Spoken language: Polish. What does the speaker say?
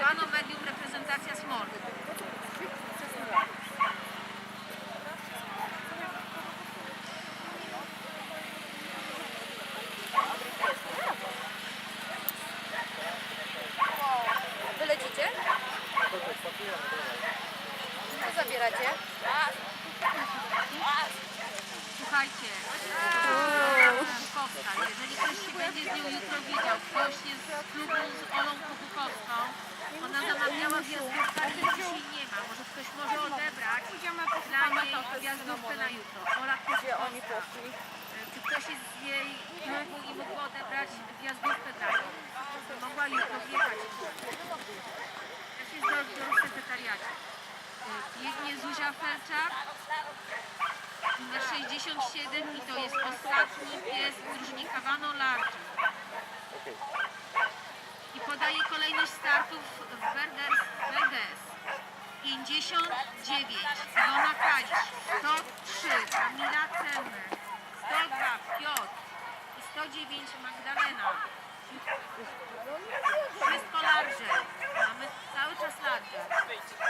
Plano medium reprezentacja smol. Wy lecicie? Co zabieracie? Słuchajcie. Bukowska, jeżeli ktoś się będzie z nią jutro widział, ktoś jest z klubu z Olą Kubukowską, ona zamawiała gwiazdówkę, ale dzisiaj nie ma. Może ktoś może odebrać dla niej gwiazdówkę na jutro. Ola Kubukowska. poszli? Czy ktoś jest z jej klubu i mógł odebrać gwiazdówkę dla niej? Mogła jutro wjechać. Ja się zdrowię w sekretariacie. Biegnie Zuzia Felczak 67 i to jest ostatni pies drużnika Vanolaki. I podaje kolejność startów w Berdes. 59, Dona Kalisz, 103, Kamila Cemer, 102, Piotr i 109, Magdalena. Wszystko large. Mamy cały czas large. Weź.